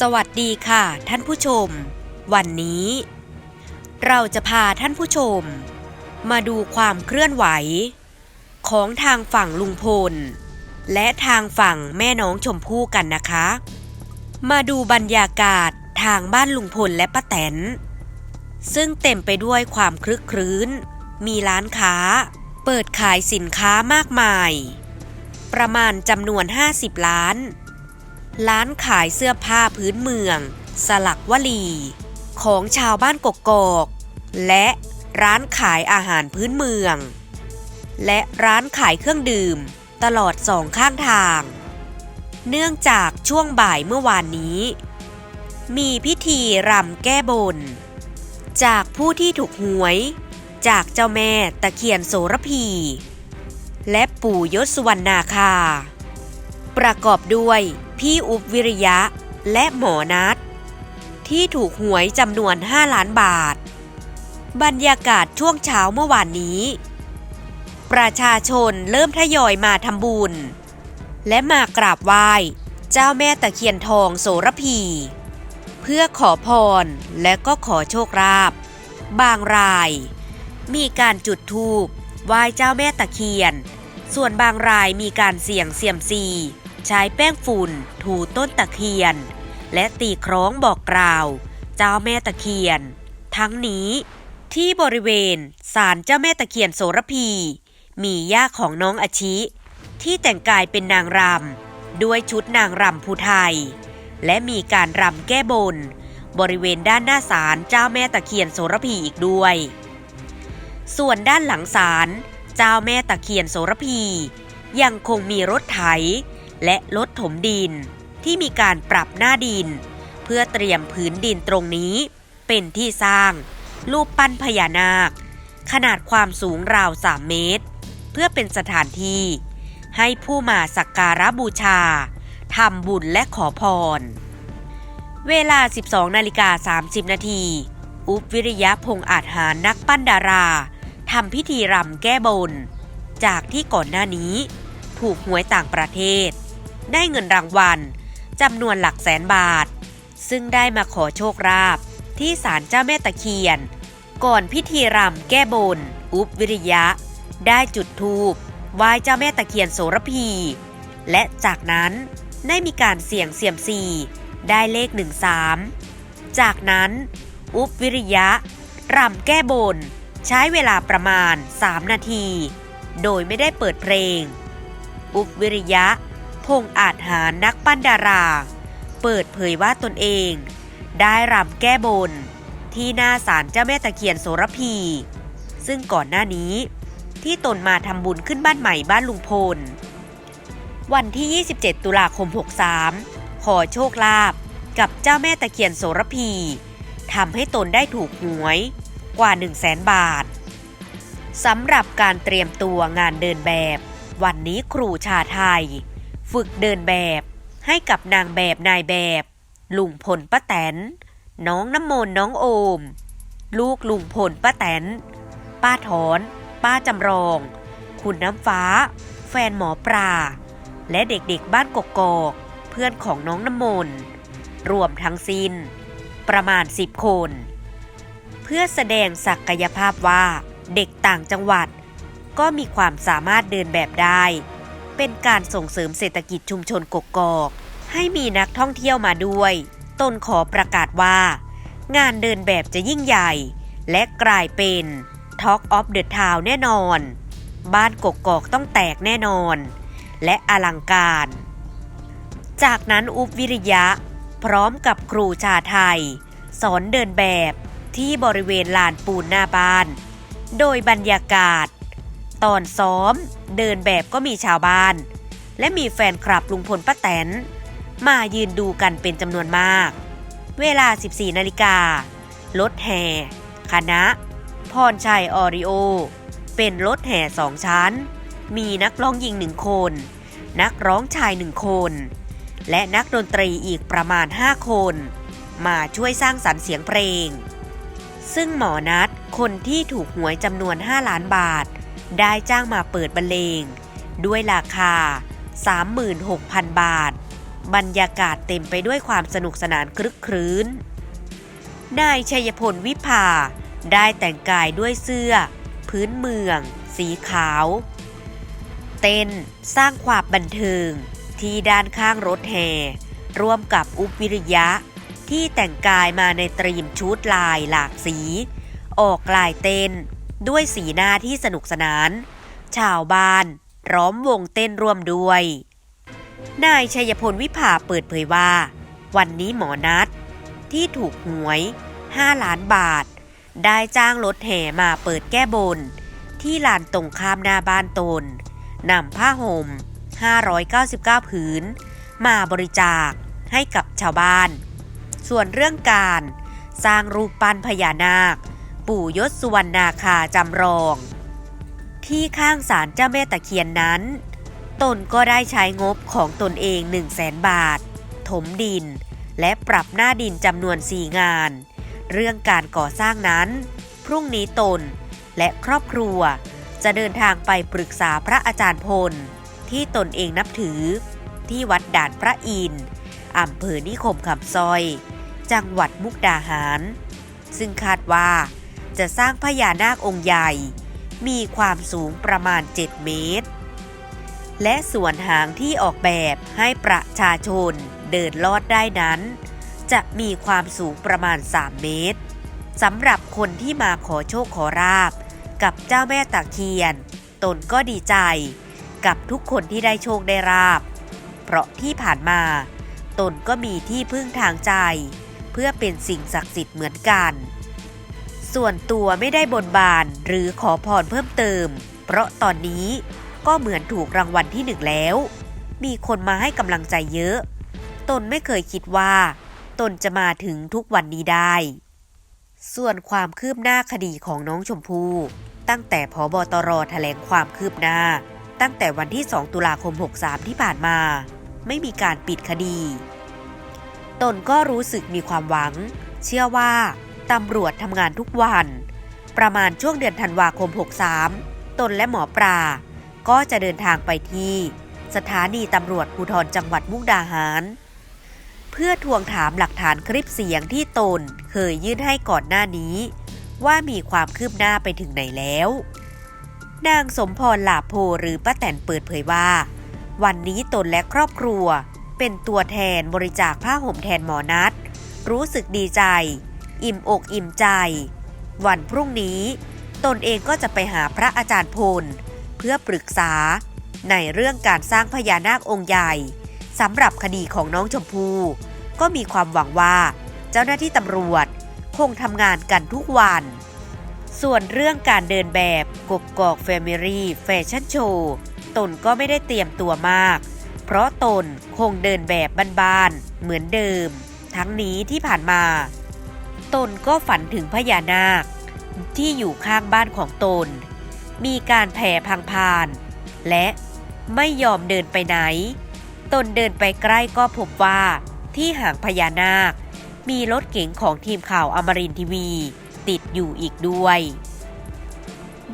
สวัสดีค่ะ ท่านผู้ชม วันนี้ เราจะพาท่านผู้ชม มาดูความเคลื่อนไหว ของทางฝั่งลุงพล และทางฝั่งแม่น้องชมพู่กันนะคะ มาดูบรรยากาศทางบ้านลุงพลและป้าแตน ซึ่งเต็มไปด้วยความคลึกครื้น มีร้านค้า เปิดขายสินค้ามากมาย ประมาณจำนวน 50 ล้าน ร้านขายเสื้อผ้าพื้นเมือง สลักวลี ของชาวบ้านกกอก และร้านขายอาหารพื้นเมือง และร้านขายเครื่องดื่ม ตลอดสองข้างทาง เนื่องจากช่วงบ่ายเมื่อวานนี้ มีพิธีรำแก้บน จากผู้ที่ถูกหวย จากเจ้าแม่ตะเคียนโสระพี และปู่ยศวรรณาคา ประกอบด้วย พี่อุบวิริยะ และหมอนัทที่ถูกหวยจำนวน 5 ล้านบาท บรรยากาศช่วงเช้าเมื่อวานนี้ ประชาชนเริ่มทยอยมาทำบุญ และมากราบไหว้เจ้าแม่ตะเคียนทองโสระพี เพื่อขอพรและก็ขอโชคลาภบางราย มีการจุดธูปไหว้เจ้าแม่ตะเคียน ส่วนบางรายมีการเสี่ยงเสี่ยมซี ใช้แป้งฝุ่น ถูต้นตะเคียน และตีคล้องบอกกล่าว เจ้าแม่ตะเคียน ทั้งนี้ที่บริเวณศาลเจ้าแม่ตะเคียนโสระพี มีย่าของน้องอาชิ ที่แต่งกายเป็นนางรำด้วยชุดนางรำภูไทย และมีการรำแก้บน บริเวณด้านหน้าศาลเจ้าแม่ตะเคียนโสระพีอีกด้วย ส่วนด้านหลังศาลเจ้าแม่ตะเคียนโสระพี ยังคงมีรถไถ และรถถมดิน ที่มีการปรับหน้าดิน เพื่อเตรียมพื้นดินตรงนี้ เป็นที่สร้าง รูปปั้นพญานาค ขนาดความสูงราว 3 เมตร เพื่อเป็นสถานที่ ให้ผู้มาสักการะบูชาทำบุญและขอพร เวลา 12นาฬิกา30 นาทีอุบวิริยะพงอาจหารนักปั้นดาราทำพิธีรำแก้บน จากที่ก่อนหน้านี้ ถูกหวยต่างประเทศ ได้เงินรางวัลจำนวนหลักแสนบาท ซึ่งได้มาขอโชคลาภที่ศาลเจ้าแม่ตะเคียน ก่อนพิธีรำแก้บน อุบวิริยะ ได้จุดธูปไหว้เจ้าแม่ตะเคียนโสระพี และจากนั้นได้มีการเสี่ยงเสี่ยมซีได้เลข13จากนั้น อุบวิริยะรำแก้บน ใช้เวลาประมาณ 3 นาที โดยไม่ได้เปิดเพลง อุบวิริยะ พงษ์อาจหารนักปั้นดารา เปิดเผยว่าตนเอง ได้รำแก้บน ที่หน้าศาลเจ้าแม่ตะเคียนโสระพี ซึ่งก่อนหน้านี้ ที่ตนมาทำบุญขึ้นบ้านใหม่บ้านลุงพล วันที่ 27 ตุลาคม 63 ขอโชคลาภกับเจ้าแม่ตะเคียนโสระพีทำให้ตนได้ถูกหวยกว่า 1 0 0 0 0แสนบาทสำหรับการเตรียมตัวงานเดินแบบ วันนี้ครูชาไทย ฝึกเดินแบบให้กับนางแบบนายแบบ ลุงพลป้าแตน น้องน้ำมนน้องโอม ลูกลุงพลป้าแตน ป้าถอน ป้าจำลอง คุณน้ำฟ้า แฟนหมอปลาและเด็กๆบ้านกกอกเพื่อนของน้องน้ำมนรวมทั้งสิ้น ประมาณ10คน เพื่อแสดงศักยภาพว่าเด็กต่างจังหวัด ก็มีความสามารถเดินแบบได้ เป็นการส่งเสริมเศรษฐกิจชุมชนกกอก ให้มีนักท่องเที่ยวมาด้วย ตนขอประกาศว่า งานเดินแบบจะยิ่งใหญ่ และกลายเป็น Talk of the Town แน่นอน บ้านกกอกต้องแตกแน่นอน และอลังการ จากนั้นอุบวิริยะ พร้อมกับครูชาไทย สอนเดินแบบที่บริเวณลานปูนหน้าบ้าน โดยบรรยากาศ ตอนซ้อม เดินแบบก็มีชาวบ้าน และมีแฟนคลับลุงพลป้าแตน มายืนดูกันเป็นจำนวนมาก เวลา 14 นาฬิการถแห่คณะ พรชัยออริโอ เป็นรถแห่สองชั้น มีนักร้องหญิงหนึ่งคน นักร้องชายหนึ่งคน และนักดนตรีอีกประมาณ 5 คน มาช่วยสร้างสรรค์เสียงเพลง ซึ่งหมอนัดคนที่ถูกหวยจำนวน 5 ล้านบาท ได้จ้างมาเปิดบรรเลง ด้วยราคา 36,000 บาท บรรยากาศเต็มไปด้วยความสนุกสนานคลึกครื้น นายชัยพลวิภาได้แต่งกายด้วยเสื้อ พื้นเมือง สีขาว เต้นสร้างความบันเทิงที่ด้านข้างรถแห่ร่วมกับอุปวิริยะ ที่แต่งกายมาในตรีมชุดลายหลากสี ออกลายเต้น ด้วยสีหน้าที่สนุกสนาน ชาวบ้านร้อมวงเต้นร่วมด้วย นายชัยพลวิภาเปิดเผยว่า วันนี้หมอนัดที่ถูกหวย 5 ล้านบาท ได้จ้างรถแห่มาเปิดแก้บน ที่ลานตรงข้ามหน้าบ้านตนนำผ้าห่ม 599 ผืน มาบริจาคให้กับชาวบ้าน ส่วนเรื่องการสร้างรูปปั้นพญานาค ปู่ยศสุวรรณนาคาจำลอง ที่ข้างศาลเจ้าแม่ตะเคียนนั้น ตนก็ได้ใช้งบของตนเอง1 0 0 0 0แสนบาท ถมดิน และปรับหน้าดินจำนวน 4 งาน เรื่องการก่อสร้างนั้น พรุ่งนี้ตนและครอบครัว จะเดินทางไปปรึกษาพระอาจารย์พล ที่ตนเองนับถือ ที่วัดด่านพระอินทร์อำเภอนิคมคำซอย จังหวัดมุกดาหาร ซึ่งคาดว่า จะสร้างพญานาคองค์ใหญ่ มีความสูงประมาณ 7 เมตร และส่วนหางที่ออกแบบให้ประชาชนเดินลอดได้นั้น จะมีความสูงประมาณ 3 เมตรสำหรับคนที่มาขอโชคขอราบ กับเจ้าแม่ตะเคียน ตนก็ดีใจ กับทุกคนที่ได้โชคได้ราบ เพราะที่ผ่านมา ตนก็มีที่พึ่งทางใจ เพื่อเป็นสิ่งศักดิ์สิทธิ์เหมือนกัน ส่วนตัวไม่ได้บนบานหรือขอพรเพิ่มเติม เพราะตอนนี้ก็เหมือนถูกรางวัลที่หนึ่งแล้ว มีคนมาให้กำลังใจเยอะ ตนไม่เคยคิดว่า ตนจะมาถึงทุกวันนี้ได้ ส่วนความคืบหน้าคดีของน้องชมพู่ตั้งแต่พบตรแถลงความคืบหน้า ตั้งแต่วันที่ 2 ตุลาคม 63 ที่ผ่านมา ไม่มีการปิดคดี ตนก็รู้สึกมีความหวัง เชื่อว่า ตำรวจทำงานทุกวัน ประมาณช่วงเดือนธันวาคม 63 ตนและหมอปลา ก็จะเดินทางไปที่ สถานีตำรวจภูธรจังหวัดมุกดาหาร เพื่อทวงถามหลักฐานคลิปเสียงที่ตนเคยยื่นให้ก่อนหน้านี้ ว่ามีความคืบหน้าไปถึงไหนแล้ว นางสมพรหลาโพหรือป้าแตนเปิดเผยว่า วันนี้ตนและครอบครัวเป็นตัวแทนบริจาคผ้าห่มแทนหมอนัด รู้สึกดีใจ อิ่มอกอิ่มใจ วันพรุ่งนี้ ตนเองก็จะไปหาพระอาจารย์พล เพื่อปรึกษา ในเรื่องการสร้างพญานาคองค์ใหญ่สำหรับคดีของน้องชมพู่ ก็มีความหวังว่า เจ้าหน้าที่ตำรวจคงทำงานกันทุกวัน ส่วนเรื่องการเดินแบบกบกอกแฟมิลี่แฟชั่นโชว์ตนก็ไม่ได้เตรียมตัวมาก เพราะตนคงเดินแบบบ้านๆเหมือนเดิม ทั้งนี้ที่ผ่านมา ตนก็ฝันถึงพญานาค ที่อยู่ข้างบ้านของตน มีการแผ่พังพาน และไม่ยอมเดินไปไหน ตนเดินไปใกล้ก็พบว่าที่หางพญานาค มีรถเก๋งของทีมข่าวอมรินทีวี ติดอยู่อีกด้วย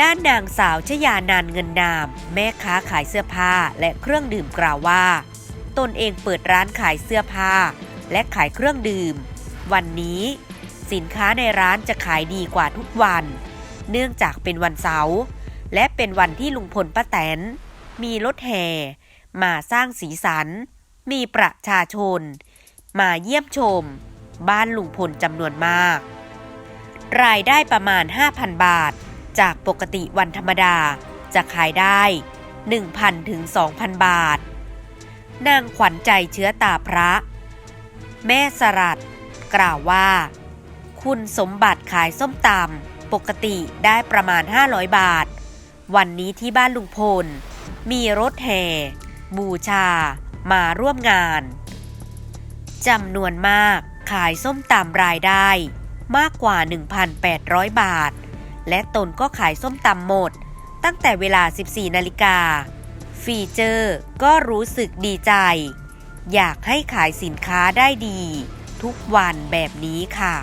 ด้านนางสาวชยานานเงินนาม แม่ค้าขายเสื้อผ้าและเครื่องดื่มกล่าวว่า ตนเองเปิดร้านขายเสื้อผ้า และขายเครื่องดื่ม วันนี้ สินค้าในร้านจะขายดีกว่าทุกวัน เนื่องจากเป็นวันเสาร์และเป็นวันที่ลุงพลป้าแตน มีรถแห่มาสร้างสีสัน มีประชาชน มาเยี่ยมชม บ้านลุงพลจำนวนมาก รายได้ประมาณ 5,000 บาท จากปกติวันธรรมดาจะขายได้ 1,000 ถึง 2,000 บาท นางขวัญใจเชื้อตาพระ แม่สรัดกล่าวว่า คุณสมบัติขายส้มตำปกติได้ประมาณ 500 บาท วันนี้ที่บ้านลุงพล มีรถแห่บูชา มาร่วมงานจำนวนมากขายส้มตำรายได้มากกว่า 1,800 บาท และตนก็ขายส้มตำหมด ตั้งแต่เวลา 14 นาฬิกา ฟีเจอร์ก็รู้สึกดีใจ อยากให้ขายสินค้าได้ดี ทุกวันแบบนี้ค่ะ